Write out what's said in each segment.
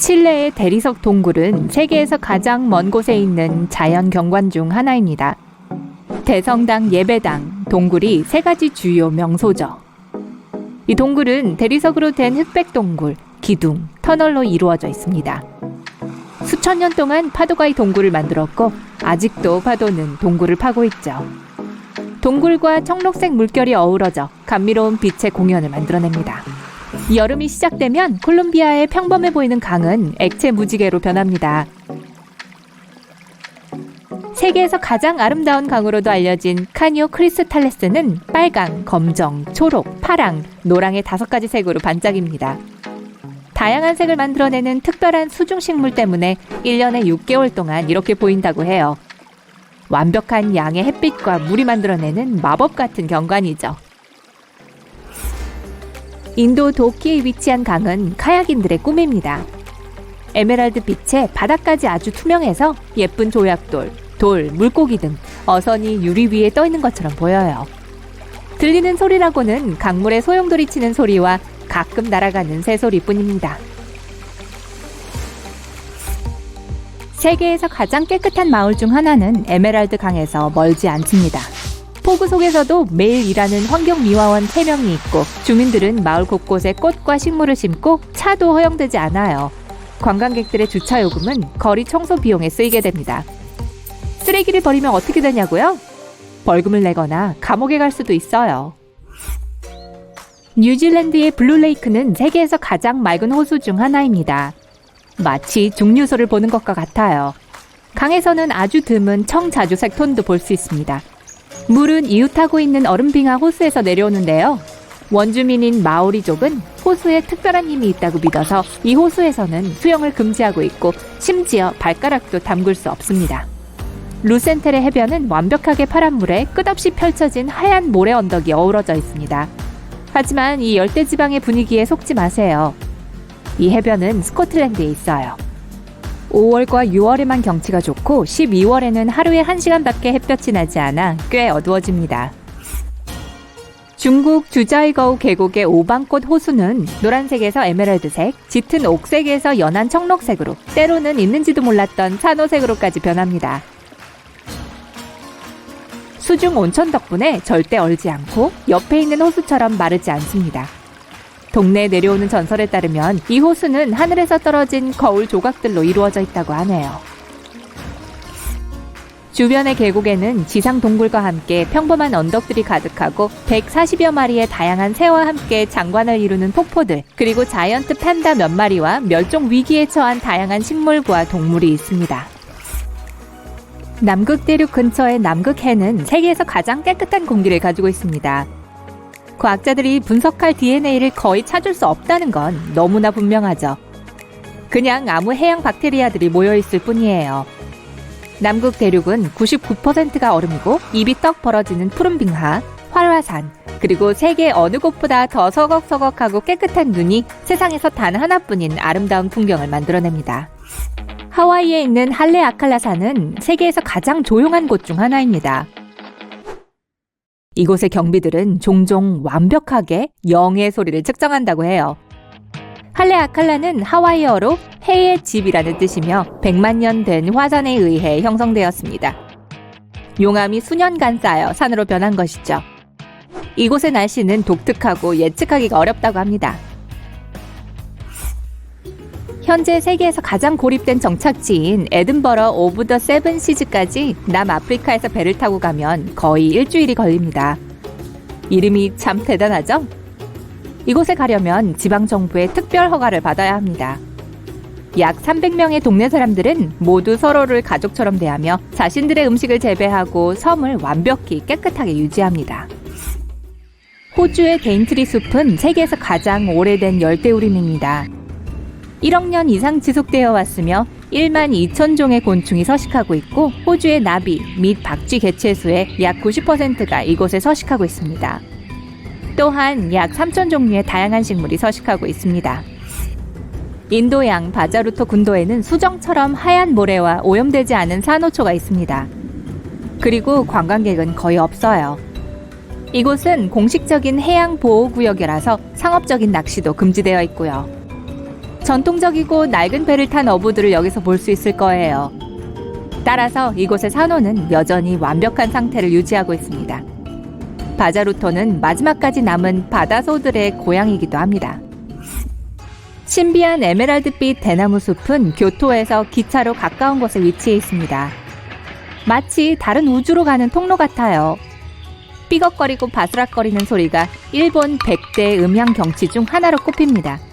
칠레의 대리석 동굴은 세계에서 가장 먼 곳에 있는 자연 경관 중 하나입니다. 대성당 예배당, 동굴이 세 가지 주요 명소죠. 이 동굴은 대리석으로 된 흑백 동굴, 기둥, 터널로 이루어져 있습니다. 수천 년 동안 파도가 이 동굴을 만들었고 아직도 파도는 동굴을 파고 있죠. 동굴과 청록색 물결이 어우러져 감미로운 빛의 공연을 만들어냅니다. 여름이 시작되면 콜롬비아의 평범해 보이는 강은 액체 무지개로 변합니다. 세계에서 가장 아름다운 강으로도 알려진 카니오 크리스탈레스는 빨강, 검정, 초록, 파랑, 노랑의 다섯 가지 색으로 반짝입니다. 다양한 색을 만들어내는 특별한 수중식물 때문에 1년에 6개월 동안 이렇게 보인다고 해요. 완벽한 양의 햇빛과 물이 만들어내는 마법 같은 경관이죠. 인도 도키에 위치한 강은 카약인들의 꿈입니다. 에메랄드 빛에 바닥까지 아주 투명해서 예쁜 조약돌, 돌, 물고기 등 어선이 유리 위에 떠 있는 것처럼 보여요. 들리는 소리라고는 강물의 소용돌이 치는 소리와 가끔 날아가는 새소리뿐입니다. 세계에서 가장 깨끗한 마을 중 하나는 에메랄드 강에서 멀지 않습니다. 포구 속에서도 매일 일하는 환경미화원 3명이 있고 주민들은 마을 곳곳에 꽃과 식물을 심고 차도 허용되지 않아요. 관광객들의 주차 요금은 거리 청소 비용에 쓰이게 됩니다. 쓰레기를 버리면 어떻게 되냐고요? 벌금을 내거나 감옥에 갈 수도 있어요. 뉴질랜드의 블루레이크는 세계에서 가장 맑은 호수 중 하나입니다. 마치 중류소를 보는 것과 같아요. 강에서는 아주 드문 청자주색 톤도 볼 수 있습니다. 물은 이웃하고 있는 얼음빙하 호수에서 내려오는데요. 원주민인 마오리족은 호수에 특별한 힘이 있다고 믿어서 이 호수에서는 수영을 금지하고 있고 심지어 발가락도 담글 수 없습니다. 루센텔의 해변은 완벽하게 파란 물에 끝없이 펼쳐진 하얀 모래 언덕이 어우러져 있습니다. 하지만 이 열대 지방의 분위기에 속지 마세요. 이 해변은 스코틀랜드에 있어요. 5월과 6월에만 경치가 좋고 12월에는 하루에 1시간밖에 햇볕이 나지 않아 꽤 어두워집니다. 중국 주자이거우 계곡의 오방꽃 호수는 노란색에서 에메랄드색, 짙은 옥색에서 연한 청록색으로 때로는 있는지도 몰랐던 산호색으로까지 변합니다. 수중 온천 덕분에 절대 얼지 않고 옆에 있는 호수처럼 마르지 않습니다. 동네에 내려오는 전설에 따르면 이 호수는 하늘에서 떨어진 거울 조각들로 이루어져 있다고 하네요. 주변의 계곡에는 지상 동굴과 함께 평범한 언덕들이 가득하고 140여 마리의 다양한 새와 함께 장관을 이루는 폭포들, 그리고 자이언트 팬다 몇 마리와 멸종 위기에 처한 다양한 식물과 동물이 있습니다. 남극 대륙 근처의 남극해는 세계에서 가장 깨끗한 공기를 가지고 있습니다. 과학자들이 분석할 DNA를 거의 찾을 수 없다는 건 너무나 분명하죠. 그냥 아무 해양 박테리아들이 모여 있을 뿐이에요. 남극 대륙은 99%가 얼음이고 입이 떡 벌어지는 푸른 빙하, 활화산, 그리고 세계 어느 곳보다 더 서걱서걱하고 깨끗한 눈이 세상에서 단 하나뿐인 아름다운 풍경을 만들어냅니다. 하와이에 있는 할레 아칼라산은 세계에서 가장 조용한 곳 중 하나입니다. 이곳의 경비들은 종종 완벽하게 영의 소리를 측정한다고 해요. 할레 아칼라는 하와이어로 해의 집이라는 뜻이며 100만 년 된 화산에 의해 형성되었습니다. 용암이 수년간 쌓여 산으로 변한 것이죠. 이곳의 날씨는 독특하고 예측하기가 어렵다고 합니다. 현재 세계에서 가장 고립된 정착지인 에든버러 오브 더 세븐 시즈까지 남아프리카에서 배를 타고 가면 거의 일주일이 걸립니다. 이름이 참 대단하죠? 이곳에 가려면 지방정부의 특별 허가를 받아야 합니다. 약 300명의 동네 사람들은 모두 서로를 가족처럼 대하며 자신들의 음식을 재배하고 섬을 완벽히 깨끗하게 유지합니다. 호주의 데인트리 숲은 세계에서 가장 오래된 열대우림입니다. 1억 년 이상 지속되어 왔으며 1만 2천 종의 곤충이 서식하고 있고 호주의 나비 및 박쥐 개체수의 약 90%가 이곳에 서식하고 있습니다. 또한 약 3천 종류의 다양한 식물이 서식하고 있습니다. 인도양 바자루토 군도에는 수정처럼 하얀 모래와 오염되지 않은 산호초가 있습니다. 그리고 관광객은 거의 없어요. 이곳은 공식적인 해양 보호구역이라서 상업적인 낚시도 금지되어 있고요. 전통적이고 낡은 배를 탄 어부들을 여기서 볼 수 있을 거예요. 따라서 이곳의 산호는 여전히 완벽한 상태를 유지하고 있습니다. 바자루토는 마지막까지 남은 바다소들의 고향이기도 합니다. 신비한 에메랄드빛 대나무 숲은 교토에서 기차로 가까운 곳에 위치해 있습니다. 마치 다른 우주로 가는 통로 같아요. 삐걱거리고 바스락거리는 소리가 일본 100대 음향 경치 중 하나로 꼽힙니다.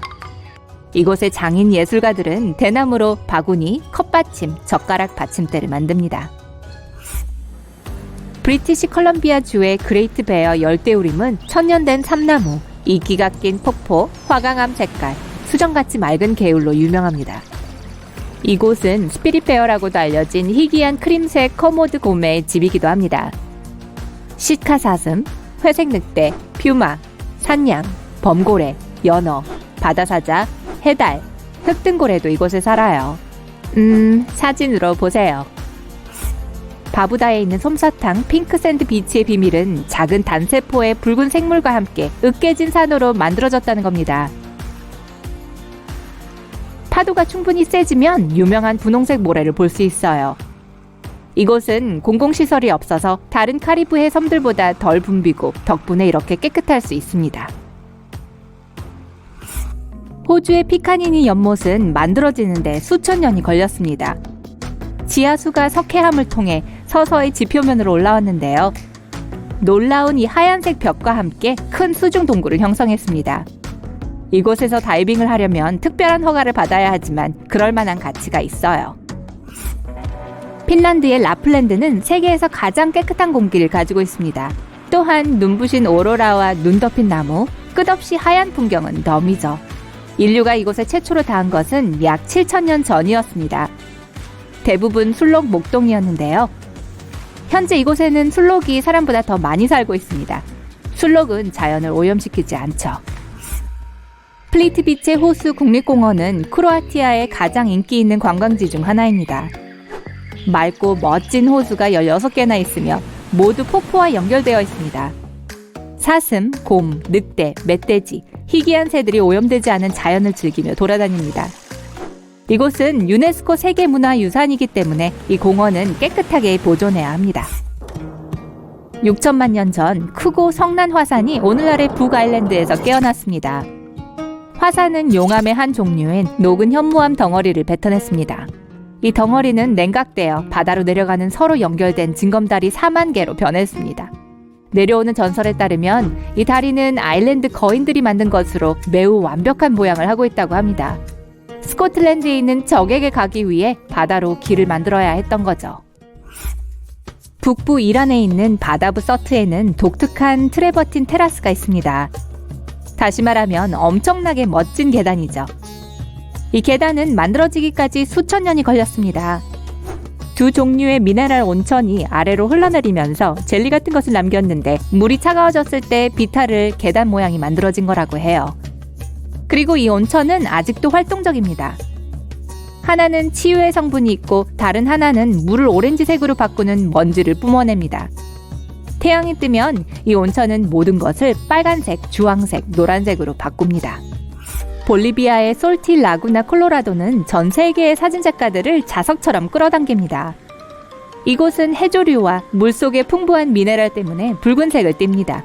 이곳의 장인 예술가들은 대나무로 바구니, 컵받침, 젓가락 받침대를 만듭니다. 브리티시 컬럼비아 주의 그레이트 베어 열대우림은 천년된 삼나무, 이기가 낀 폭포, 화강암 색깔, 수정같이 맑은 개울로 유명합니다. 이곳은 스피릿 베어라고도 알려진 희귀한 크림색 커모드 곰의 집이기도 합니다. 시카 사슴, 회색 늑대, 퓨마, 산양, 범고래, 연어, 바다사자, 해달, 흑등고래도 이곳에 살아요. 음, 사진으로 보세요. 바부다에 있는 솜사탕 핑크샌드 비치의 비밀은 작은 단세포의 붉은 생물과 함께 으깨진 산으로 만들어졌다는 겁니다. 파도가 충분히 세지면 유명한 분홍색 모래를 볼 수 있어요. 이곳은 공공시설이 없어서 다른 카리브해 섬들보다 덜 붐비고 덕분에 이렇게 깨끗할 수 있습니다. 호주의 피카니니 연못은 만들어지는데 수천 년이 걸렸습니다. 지하수가 석회암을 통해 서서히 지표면으로 올라왔는데요. 놀라운 이 하얀색 벽과 함께 큰 수중 동굴을 형성했습니다. 이곳에서 다이빙을 하려면 특별한 허가를 받아야 하지만 그럴 만한 가치가 있어요. 핀란드의 라플랜드는 세계에서 가장 깨끗한 공기를 가지고 있습니다. 또한 눈부신 오로라와 눈 덮인 나무, 끝없이 하얀 풍경은 덤이죠. 인류가 이곳에 최초로 닿은 것은 약 7천년 전이었습니다. 대부분 술록 목동이었는데요. 현재 이곳에는 술록이 사람보다 더 많이 살고 있습니다. 술록은 자연을 오염시키지 않죠. 플리트비체 호수 국립공원은 크로아티아의 가장 인기 있는 관광지 중 하나입니다. 맑고 멋진 호수가 16개나 있으며 모두 폭포와 연결되어 있습니다. 사슴, 곰, 늑대, 멧돼지, 희귀한 새들이 오염되지 않은 자연을 즐기며 돌아다닙니다. 이곳은 유네스코 세계문화유산이기 때문에 이 공원은 깨끗하게 보존해야 합니다. 6천만 년 전 크고 성난 화산이 오늘날의 북아일랜드에서 깨어났습니다. 화산은 용암의 한 종류인 녹은 현무암 덩어리를 뱉어냈습니다. 이 덩어리는 냉각되어 바다로 내려가는 서로 연결된 징검다리 4만 개로 변했습니다. 내려오는 전설에 따르면 이 다리는 아일랜드 거인들이 만든 것으로 매우 완벽한 모양을 하고 있다고 합니다. 스코틀랜드에 있는 적에게 가기 위해 바다로 길을 만들어야 했던 거죠. 북부 이란에 있는 바다브 서트에는 독특한 트레버틴 테라스가 있습니다. 다시 말하면 엄청나게 멋진 계단이죠. 이 계단은 만들어지기까지 수천 년이 걸렸습니다. 두 종류의 미네랄 온천이 아래로 흘러내리면서 젤리 같은 것을 남겼는데 물이 차가워졌을 때 비탈을 계단 모양이 만들어진 거라고 해요. 그리고 이 온천은 아직도 활동적입니다. 하나는 치유의 성분이 있고 다른 하나는 물을 오렌지색으로 바꾸는 먼지를 뿜어냅니다. 태양이 뜨면 이 온천은 모든 것을 빨간색, 주황색, 노란색으로 바꿉니다. 볼리비아의 솔티 라구나 콜로라도는 전 세계의 사진 작가들을 자석처럼 끌어당깁니다. 이곳은 해조류와 물속의 풍부한 미네랄 때문에 붉은색을 띱니다.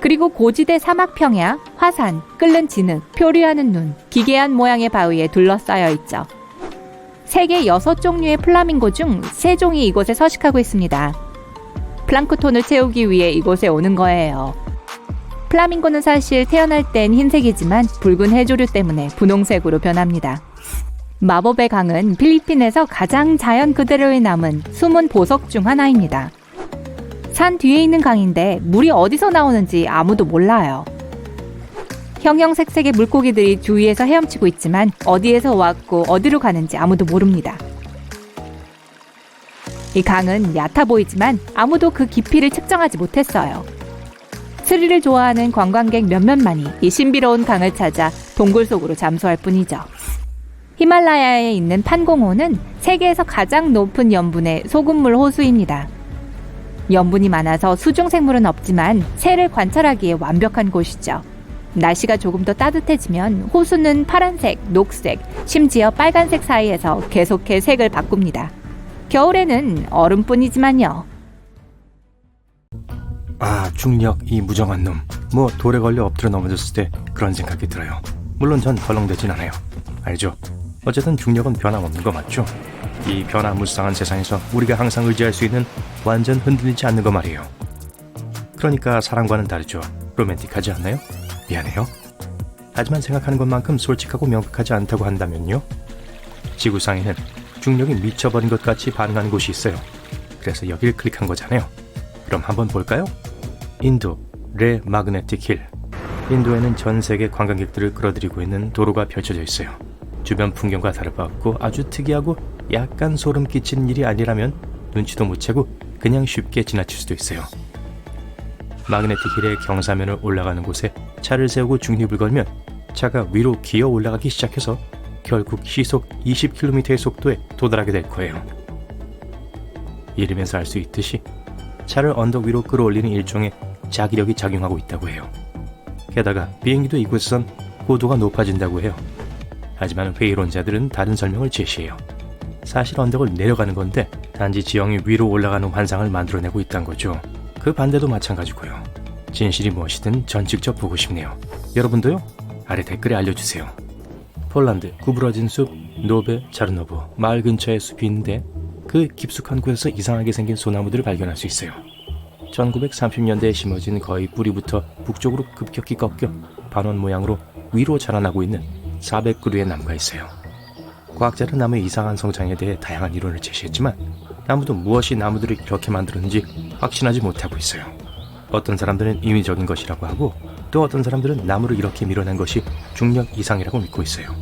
그리고 고지대 사막 평야, 화산, 끓는 진흙, 표류하는 눈, 기괴한 모양의 바위에 둘러싸여 있죠. 세계 6종류의 플라밍고 중 3종이 이곳에 서식하고 있습니다. 플랑크톤을 채우기 위해 이곳에 오는 거예요. 플라밍고는 사실 태어날 땐 흰색이지만 붉은 해조류 때문에 분홍색으로 변합니다. 마법의 강은 필리핀에서 가장 자연 그대로에 남은 숨은 보석 중 하나입니다. 산 뒤에 있는 강인데 물이 어디서 나오는지 아무도 몰라요. 형형색색의 물고기들이 주위에서 헤엄치고 있지만 어디에서 왔고 어디로 가는지 아무도 모릅니다. 이 강은 얕아 보이지만 아무도 그 깊이를 측정하지 못했어요. 스릴을 좋아하는 관광객 몇몇만이 이 신비로운 강을 찾아 동굴 속으로 잠수할 뿐이죠. 히말라야에 있는 판공호는 세계에서 가장 높은 염분의 소금물 호수입니다. 염분이 많아서 수중 생물은 없지만 새를 관찰하기에 완벽한 곳이죠. 날씨가 조금 더 따뜻해지면 호수는 파란색, 녹색, 심지어 빨간색 사이에서 계속해 색을 바꿉니다. 겨울에는 얼음뿐이지만요. 아 중력 이 무정한 놈. 뭐 돌에 걸려 엎드려 넘어졌을 때 그런 생각이 들어요. 물론 전 덜렁대진 않아요. 알죠? 어쨌든 중력은 변함없는 거 맞죠? 이 변화무쌍한 세상에서 우리가 항상 의지할 수 있는 완전 흔들리지 않는 거 말이에요. 그러니까 사랑과는 다르죠. 로맨틱하지 않나요? 미안해요. 하지만 생각하는 것만큼 솔직하고 명백하지 않다고 한다면요. 지구상에는 중력이 미쳐버린 것 같이 반응하는 곳이 있어요. 그래서 여길 클릭한 거잖아요. 그럼 한번 볼까요? 인도 레 마그네틱 힐. 인도에는 전 세계 관광객들을 끌어들이고 있는 도로가 펼쳐져 있어요. 주변 풍경과 다르고 아주 특이하고 약간 소름 끼치는 일이 아니라면 눈치도 못 채고 그냥 쉽게 지나칠 수도 있어요. 마그네틱 힐의 경사면을 올라가는 곳에 차를 세우고 중립을 걸면 차가 위로 기어 올라가기 시작해서 결국 시속 20km의 속도에 도달하게 될 거예요. 이름에서 알 수 있듯이 차를 언덕 위로 끌어올리는 일종의 자기력이 작용하고 있다고 해요. 게다가 비행기도 이곳에선 고도가 높아진다고 해요. 하지만 회의론자들은 다른 설명을 제시해요. 사실 언덕을 내려가는 건데 단지 지형이 위로 올라가는 환상을 만들어내고 있다는 거죠. 그 반대도 마찬가지고요. 진실이 무엇이든 전 직접 보고 싶네요. 여러분도요? 아래 댓글에 알려주세요. 폴란드 구부러진 숲 노베 자르노브 마을 근처에 숲이 있는데 그 깊숙한 곳에서 이상하게 생긴 소나무들을 발견할 수 있어요. 1930년대에 심어진 거의 뿌리부터 북쪽으로 급격히 꺾여 반원 모양으로 위로 자라나고 있는 400그루의 나무가 있어요. 과학자는 나무의 이상한 성장에 대해 다양한 이론을 제시했지만 나무도 무엇이 나무들을 그렇게 만들었는지 확신하지 못하고 있어요. 어떤 사람들은 인위적인 것이라고 하고 또 어떤 사람들은 나무를 이렇게 밀어낸 것이 중력 이상이라고 믿고 있어요.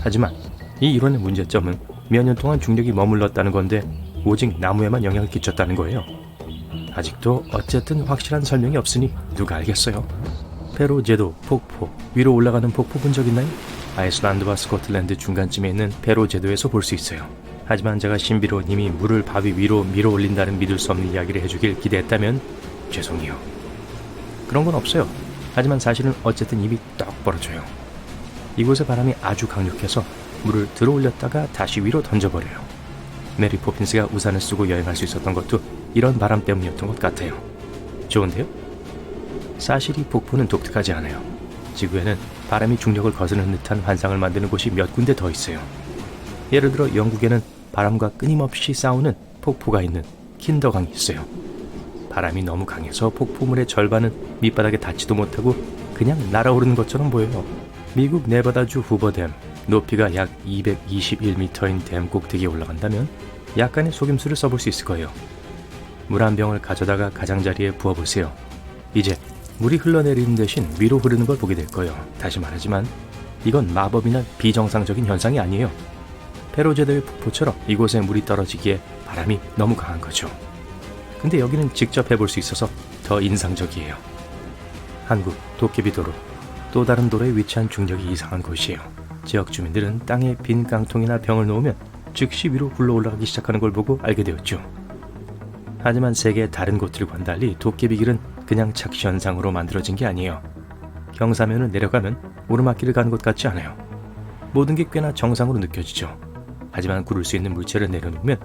하지만 이 이론의 문제점은 몇 년 동안 중력이 머물렀다는 건데 오직 나무에만 영향을 끼쳤다는 거예요. 아직도 어쨌든 확실한 설명이 없으니 누가 알겠어요? 페루 제도 폭포 위로 올라가는 폭포 본 적 있나요? 아이슬란드와 스코틀랜드 중간쯤에 있는 페루 제도에서 볼 수 있어요. 하지만 제가 신비로 님이 물을 바위 위로 밀어 올린다는 믿을 수 없는 이야기를 해주길 기대했다면 죄송해요. 그런 건 없어요. 하지만 사실은 어쨌든 입이 떡 벌어져요. 이곳의 바람이 아주 강력해서 물을 들어 올렸다가 다시 위로 던져버려요. 메리 포핀스가 우산을 쓰고 여행할 수 있었던 것도 이런 바람 때문이었던 것 같아요. 좋은데요? 사실 이 폭포는 독특하지 않아요. 지구에는 바람이 중력을 거스르는 듯한 환상을 만드는 곳이 몇 군데 더 있어요. 예를 들어 영국에는 바람과 끊임없이 싸우는 폭포가 있는 킨더강이 있어요. 바람이 너무 강해서 폭포물의 절반은 밑바닥에 닿지도 못하고 그냥 날아오르는 것처럼 보여요. 미국 네바다주 후버댐 높이가 약 221m인 댐 꼭대기에 올라간다면 약간의 속임수를 써볼 수 있을 거예요. 물 한 병을 가져다가 가장자리에 부어보세요. 이제 물이 흘러내리는 대신 위로 흐르는 걸 보게 될 거예요. 다시 말하지만 이건 마법이나 비정상적인 현상이 아니에요. 페로제도의 폭포처럼 이곳에 물이 떨어지기에 바람이 너무 강한 거죠. 근데 여기는 직접 해볼 수 있어서 더 인상적이에요. 한국 도깨비 도로 또 다른 도로에 위치한 중력이 이상한 곳이에요. 지역 주민들은 땅에 빈 깡통이나 병을 놓으면 즉시 위로 굴러 올라가기 시작하는 걸 보고 알게 되었죠. 하지만 세계의 다른 곳들과는 달리 도깨비 길은 그냥 착시 현상으로 만들어진 게 아니에요. 경사면을 내려가면 오르막길을 가는 것 같지 않아요. 모든 게 꽤나 정상으로 느껴지죠. 하지만 구를 수 있는 물체를 내려놓으면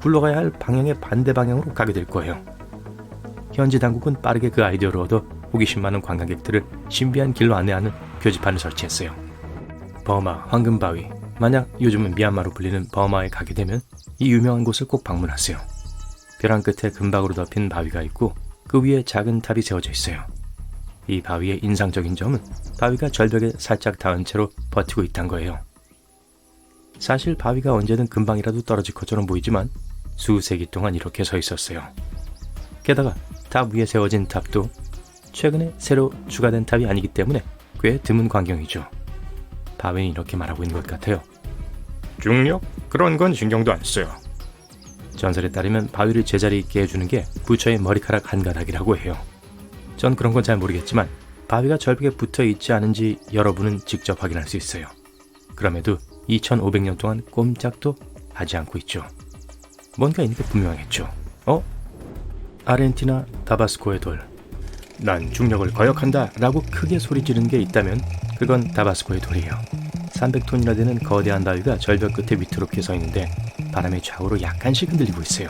굴러가야 할 방향의 반대 방향으로 가게 될 거예요. 현지 당국은 빠르게 그 아이디어를 얻어 호기심 많은 관광객들을 신비한 길로 안내하는 표지판을 설치했어요. 버마 황금바위. 만약 요즘은 미얀마로 불리는 버마에 가게 되면 이 유명한 곳을 꼭 방문하세요. 벼랑 끝에 금박으로 덮인 바위가 있고 그 위에 작은 탑이 세워져 있어요. 이 바위의 인상적인 점은 바위가 절벽에 살짝 닿은 채로 버티고 있다는 거예요. 사실 바위가 언제든 금방이라도 떨어질 것처럼 보이지만 수세기 동안 이렇게 서 있었어요. 게다가 탑 위에 세워진 탑도 최근에 새로 추가된 탑이 아니기 때문에 꽤 드문 광경이죠. 바위는 이렇게 말하고 있는 것 같아요. 중력? 그런 건 신경도 안 써요. 전설에 따르면 바위를 제자리 있게 해주는 게 부처의 머리카락 한 가닥이라고 해요. 전 그런 건 잘 모르겠지만 바위가 절벽에 붙어 있지 않은지 여러분은 직접 확인할 수 있어요. 그럼에도 2500년 동안 꼼짝도 하지 않고 있죠. 뭔가 있는 게 분명했죠. 어? 아르헨티나 다바스코의 돌. 난 중력을 거역한다 라고 크게 소리 지르는 게 있다면 그건 다바스코의 돌이에요. 300톤이나 되는 거대한 바위가 절벽 끝에 위태롭게 서 있는데 바람의 좌우로 약간씩 흔들리고 있어요.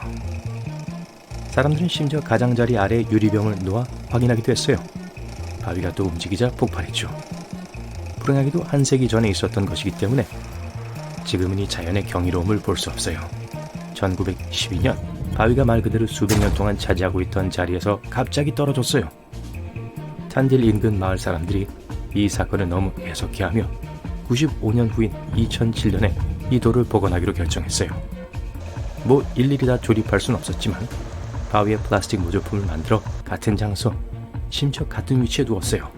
사람들은 심지어 가장자리 아래 유리병을 놓아 확인하기도 했어요. 바위가 또 움직이자 폭발했죠. 불행하게도 한 세기 전에 있었던 것이기 때문에 지금은 이 자연의 경이로움을 볼 수 없어요. 1912년 바위가 말 그대로 수백 년 동안 차지하고 있던 자리에서 갑자기 떨어졌어요. 탄딜 인근 마을 사람들이 이 사건을 너무 애석해하며 95년 후인 2007년에 이 돌을 복원하기로 결정했어요. 뭐 일일이 다 조립할 순 없었지만 바위에 플라스틱 모조품을 만들어 같은 장소, 심지어 같은 위치에 두었어요.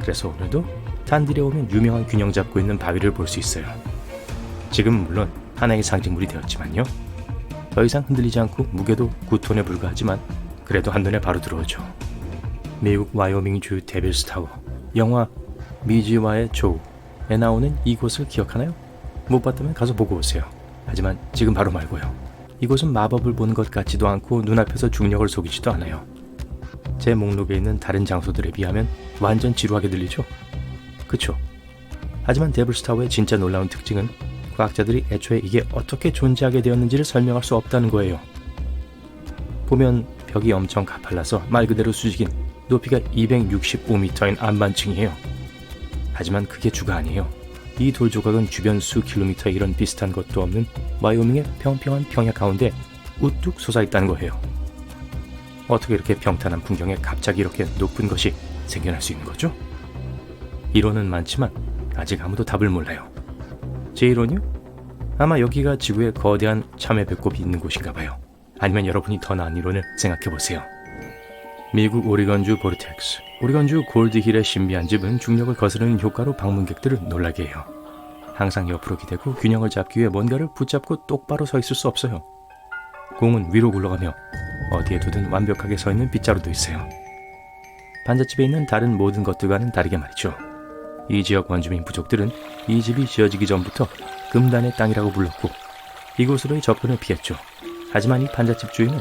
그래서 오늘도 탄딜에 오면 유명한 균형 잡고 있는 바위를 볼 수 있어요. 지금은 물론 하나의 상징물이 되었지만요. 더 이상 흔들리지 않고 무게도 9톤에 불과하지만 그래도 한눈에 바로 들어오죠. 미국 와이오밍주 데빌스타워 영화 미지와의 조우에 나오는 이곳을 기억하나요? 못 봤다면 가서 보고 오세요. 하지만 지금 바로 말고요. 이곳은 마법을 보는 것 같지도 않고 눈앞에서 중력을 속이지도 않아요. 제 목록에 있는 다른 장소들에 비하면 완전 지루하게 들리죠? 그쵸? 하지만 데블스타워의 진짜 놀라운 특징은 과학자들이 애초에 이게 어떻게 존재하게 되었는지를 설명할 수 없다는 거예요. 보면 벽이 엄청 가팔라서 말 그대로 수직인 높이가 265m인 안반층이에요. 하지만 그게 주가 아니에요. 이 돌 조각은 주변 수 킬로미터 이런 비슷한 것도 없는 와이오밍의 평평한 평야 가운데 우뚝 솟아 있다는 거예요. 어떻게 이렇게 평탄한 풍경에 갑자기 이렇게 높은 것이 생겨날 수 있는 거죠? 이론은 많지만 아직 아무도 답을 몰라요. 제 이론이요? 아마 여기가 지구에 거대한 참외 배꼽이 있는 곳인가 봐요. 아니면 여러분이 더 나은 이론을 생각해 보세요. 미국 오리건주 보르텍스. 오리건주 골드힐의 신비한 집은 중력을 거스르는 효과로 방문객들을 놀라게 해요. 항상 옆으로 기대고 균형을 잡기 위해 뭔가를 붙잡고 똑바로 서 있을 수 없어요. 공은 위로 굴러가며 어디에 두든 완벽하게 서 있는 빗자루도 있어요. 반잣집에 있는 다른 모든 것들과는 다르게 말이죠. 이 지역 원주민 부족들은 이 집이 지어지기 전부터 금단의 땅이라고 불렀고 이곳으로의 접근을 피했죠. 하지만 이 반잣집 주인은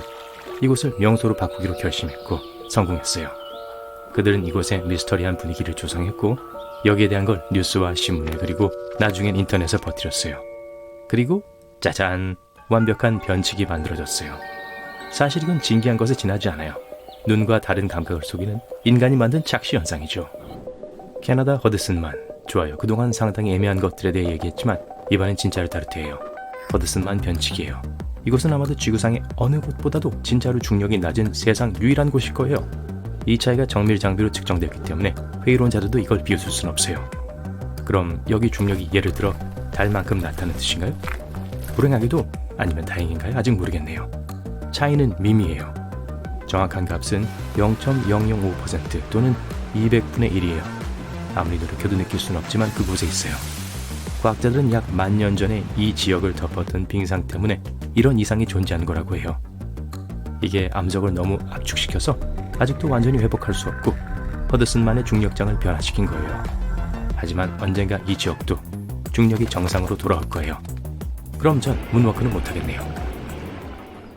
이곳을 명소로 바꾸기로 결심했고 성공했어요. 그들은 이곳에 미스터리한 분위기를 조성했고 여기에 대한 걸 뉴스와 신문에 그리고 나중엔 인터넷에 퍼뜨렸어요. 그리고 짜잔 완벽한 변칙이 만들어졌어요. 사실 이건 진기한 것에 지나지 않아요. 눈과 다른 감각을 속이는 인간이 만든 착시 현상이죠. 캐나다 허드슨만 좋아요. 그동안 상당히 애매한 것들에 대해 얘기했지만 이번엔 진짜를 따르트해요. 허드슨만 변칙이에요. 이곳은 아마도 지구상의 어느 곳보다도 진짜로 중력이 낮은 세상 유일한 곳일 거예요. 이 차이가 정밀 장비로 측정되었기 때문에 회의론자들도 이걸 비웃을 순 없어요. 그럼 여기 중력이 예를 들어 달만큼 낮다는 뜻인가요? 불행하게도 아니면 다행인가요? 아직 모르겠네요. 차이는 미미해요. 정확한 값은 0.005% 또는 200분의 1이에요. 아무리 노력해도 느낄 수는 없지만 그곳에 있어요. 과학자들은 약 만 년 전에 이 지역을 덮었던 빙상 때문에 이런 이상이 존재하는 거라고 해요. 이게 암석을 너무 압축시켜서 아직도 완전히 회복할 수 없고 허드슨만의 중력장을 변화시킨 거예요. 하지만 언젠가 이 지역도 중력이 정상으로 돌아올 거예요. 그럼 전 문워크는 못하겠네요.